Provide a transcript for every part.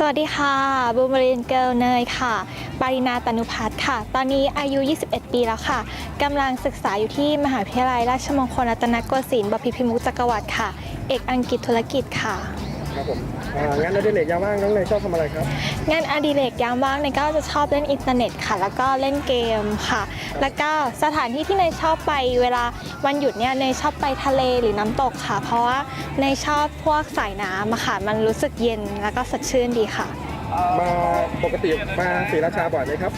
สวัสดีค่ะบูมบรินเกิลเนยค่ะ ปารินาตนุพัฒน์ค่ะ ตอนนี้อายุ 21 ปีแล้วค่ะกำลังศึกษาอยู่ที่มหาวิทยาลัยราชมงคลรัตนโกสินทร์บพิพิมุกจักรวรรดิค่ะ เอกอังกฤษธุรกิจค่ะ ครับผมอ่างานอดิเรกยามว่างน้องเนยชอบทำอะไรครับ งานอดิเรกยามว่างเนยก็จะชอบเล่นอินเทอร์เน็ตค่ะ แล้วก็เล่นเกมค่ะ แล้วก็สถานที่ที่เนยชอบไปเวลาวันหยุดเนี่ยเนยชอบไปทะเลหรือน้ำตกค่ะ เพราะว่าเนยชอบพวกสายน้ำอะค่ะ มันรู้สึกเย็นแล้วก็สดชื่นดีค่ะ มาปกติมาศรีราชาบ่อยไหมครับ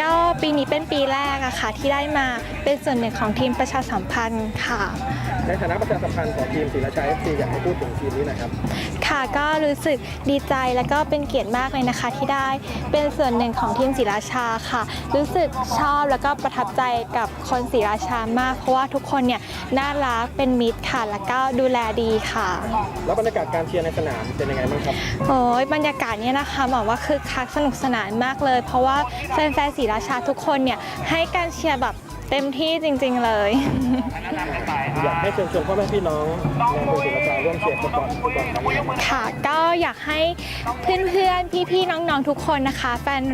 ก็ปีนี้เป็นปีแรกอะค่ะ ที่ได้มาเป็นส่วนหนึ่งของทีมประชาสัมพันธ์ค่ะ ในฐานะประชาสัมพันธ์ของทีมศรีราชา FC อยากให้พูดถึงทีมนี้หนะครับ ค่ะก็รู้สึกดีใจและก็เป็นเกียรติมากเลยนะคะ ที่ได้เป็นส่วนหนึ่งของทีมศรีราชาค่ะ รู้สึกชอบแล้วก็ประทับใจกับคนศรีราชามาก เพราะว่าทุกคนเนี่ยน่ารักเป็นมิตรค่ะ แล้วก็ดูแลดีค่ะ แล้วบรรยากาศการเชียร์ในสนามเป็นยังไงบ้างครับ โอ้ยบรรยากาศเนี่ยนะคะบอกว่าคือคักสนุกสนานมากเลย เพราะว่าแฟนๆศรีราชาทุกคนเนี่ยให้การเชียร์แบบเต็มที่จริง ๆ เลย อยากให้เชิญชวนพ่อแม่พี่น้องในอำเภอศรีราชาร่วมเชียร์ฟุตบอลฟุตบอลกันนะครับค่ะก็อยากให้เพื่อนๆ พี่ๆ น้องๆ ทุกคนนะคะ แฟน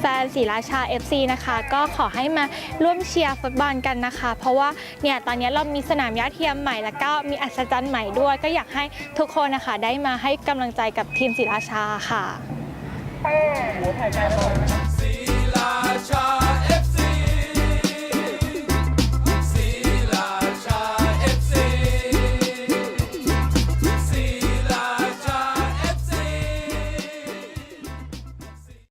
แฟนศรีราชา FC นะคะ ก็ขอให้มาร่วมเชียร์ฟุตบอลกันนะคะ เพราะว่าเนี่ยตอนนี้เรามีสนามหญ้าเทียมใหม่แล้วก็มีอัศจรรย์ใหม่ด้วย ก็อยากให้ทุกคนนะคะได้มาให้กำลังใจกับทีมศรีราชาค่ะศิลาชา